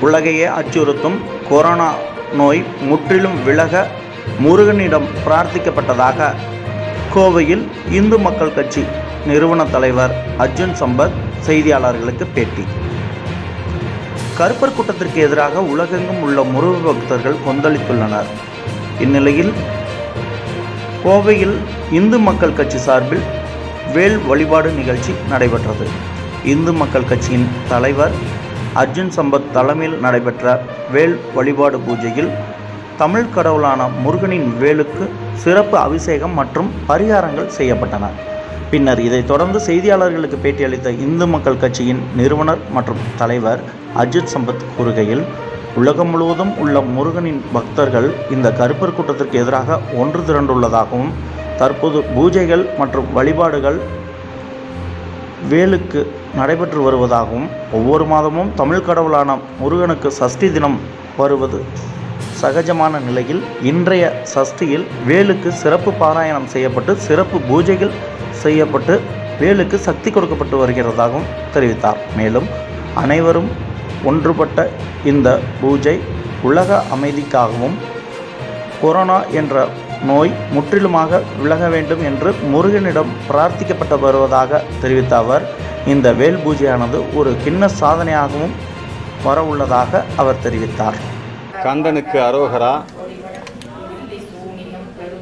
உலகையே அச்சுறுத்தும் கொரோனா நோய் முற்றிலும் விலக முருகனிடம் பிரார்த்திக்கப்பட்டதாக கோவையில் இந்து மக்கள் கட்சி நிறுவன தலைவர் அர்ஜுன் சம்பத் செய்தியாளர்களுக்கு பேட்டி. கருப்பர் கூட்டத்திற்கு எதிராக உலகெங்கும் உள்ள முருக பக்தர்கள் கொந்தளித்துள்ளனர். இந்நிலையில் கோவையில் இந்து மக்கள் கட்சி சார்பில் வேல் வழிபாடு நிகழ்ச்சி நடைபெற்றது. இந்து மக்கள் கட்சியின் தலைவர் அர்ஜுன் சம்பத் தலைமையில் நடைபெற்ற வேல் வழிபாடு பூஜையில் தமிழ் கடவுளான முருகனின் வேலுக்கு சிறப்பு அபிஷேகம் மற்றும் பரிகாரங்கள் செய்யப்பட்டன. பின்னர் இதைத் தொடர்ந்து செய்தியாளர்களுக்கு பேட்டியளித்த இந்து மக்கள் கட்சியின் நிறுவனர் மற்றும் தலைவர் அஜித் சம்பத் கூறுகையில் உலகம் முழுவதும் உள்ள முருகனின் பக்தர்கள் இந்த கருப்பர் கூட்டத்திற்கு எதிராக ஒன்று திரண்டுள்ளதாகவும் தற்போது பூஜைகள் மற்றும் வழிபாடுகள் வேலுக்கு நடைபெற்று வருவதாகவும் ஒவ்வொரு மாதமும் தமிழ் கடவுளான முருகனுக்கு சஷ்டி தினம் வருவது சகஜமான நிலையில் இன்றைய சஷ்டியில் வேலுக்கு சிறப்பு பாராயணம் செய்யப்பட்டு சிறப்பு பூஜைகள் செய்யப்பட்டு வேலுக்கு சக்தி கொடுக்கப்பட்டு வருகிறதாகவும் தெரிவித்தார். மேலும் அனைவரும் ஒன்றுபட்ட இந்த பூஜை உலக அமைதிக்காகவும் கொரோனா என்ற நோய் முற்றிலுமாக விலக வேண்டும் என்று முருகனிடம் பிரார்த்திக்கப்பட்டு வருவதாக தெரிவித்த அவர் இந்த வேல் பூஜையானது ஒரு கிண்ண சாதனையாகவும் வரவுள்ளதாக அவர் தெரிவித்தார். கந்தனுக்கு அரோகரா.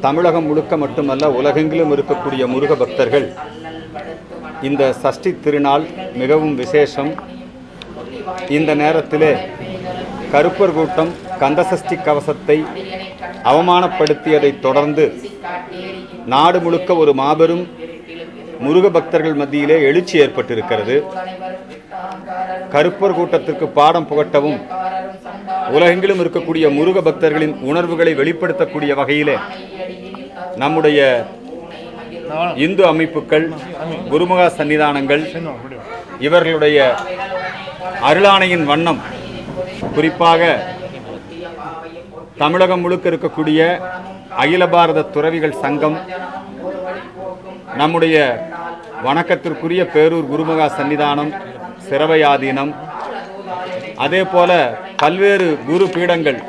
தமிழகம் முழுக்க மட்டுமல்ல உலகெங்கிலும் இருக்கக்கூடிய முருக பக்தர்கள் இந்த சஷ்டி திருநாள் மிகவும் விசேஷம். இந்த நேரத்திலே கருப்பர் கூட்டம் கந்தசஷ்டி கவசத்தை அவமானப்படுத்தியதைத் தொடர்ந்து நாடு முழுக்க ஒரு மாபெரும் முருக பக்தர்கள் மத்தியிலே எழுச்சி ஏற்பட்டிருக்கிறது. கருப்பர் கூட்டத்திற்கு பாடம் புகட்டவும் உலகெங்கிலும் இருக்கக்கூடிய முருக பக்தர்களின் உணர்வுகளை வெளிப்படுத்தக்கூடிய வகையிலே நம்முடைய இந்து அமைப்புகள் குருமுக சன்னிதானங்கள் இவர்களுடைய அருளாணையின் வண்ணம் குறிப்பாக தமிழகம் முழுக்க இருக்கக்கூடிய அகில பாரத துறவிகள் சங்கம் நம்முடைய வணக்கத்திற்குரிய பேரூர் குருமகா சன்னிதானம் சிரவையாதீனம் அதே போல பல்வேறு குரு பீடங்கள்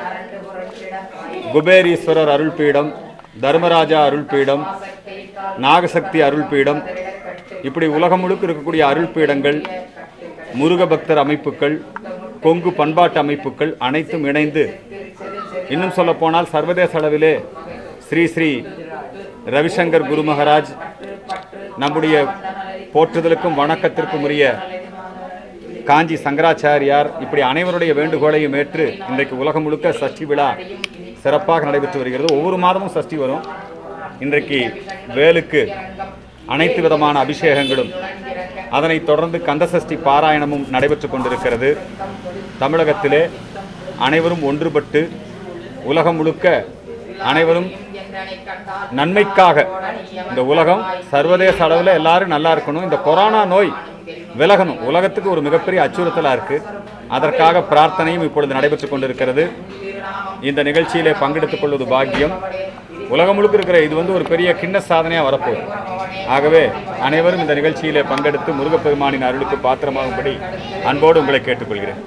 குபேரீஸ்வரர் அருள் பீடம் தர்மராஜா அருள் பீடம் நாகசக்தி அருள் பீடம் இப்படி உலகம் முழுக்க இருக்கக்கூடிய அருள் பீடங்கள் முருக பக்தர் அமைப்புகள் கொங்கு பண்பாட்டு அமைப்புகள் அனைத்தும் இணைந்து இன்னும் சொல்ல போனால் சர்வதேச அளவிலே ஸ்ரீ ஸ்ரீ ரவிசங்கர் குரு மகாராஜ் நம்முடைய போற்றுதலுக்கும் வணக்கத்திற்கும் உரிய காஞ்சி சங்கராச்சாரியார் இப்படி அனைவருடைய வேண்டுகோளையும் ஏற்று இன்றைக்கு உலகம் முழுக்க சஷ்டி விழா சிறப்பாக நடைபெற்று வருகிறது. ஒவ்வொரு மாதமும் சஷ்டி வரும். இன்றைக்கு வேலுக்கு அனைத்து விதமான அபிஷேகங்களும் அதனைத் தொடர்ந்து கந்தசஷ்டி பாராயணமும் நடைபெற்று கொண்டிருக்கிறது. தமிழகத்திலே அனைவரும் ஒன்றுபட்டு உலகம் முழுக்க அனைவரும் நன்மைக்காக இந்த உலகம் சர்வதேச அளவில் எல்லாரும் நல்லா இருக்கணும். இந்த கொரோனா நோய் விலகணும். உலகத்துக்கு ஒரு மிகப்பெரிய அச்சுறுத்தலாக இருக்குது அதற்காக பிரார்த்தனையும் இப்பொழுது நடைபெற்றுக் கொண்டிருக்கிறது. இந்த நிகழ்ச்சியிலே பங்கெடுத்துக் கொள்வது பாக்கியம். உலகம் முழுக்க இருக்கிற இது வந்து ஒரு பெரிய கிண்ண சாதனையாக வரப்போகுது. ஆகவே அனைவரும் இந்த நிகழ்ச்சியிலே பங்கெடுத்து முருகப்பெருமானின் அருளுக்கு பாத்திரமாகும்படி அன்போடு உங்களை கேட்டுக்கொள்கிறேன்.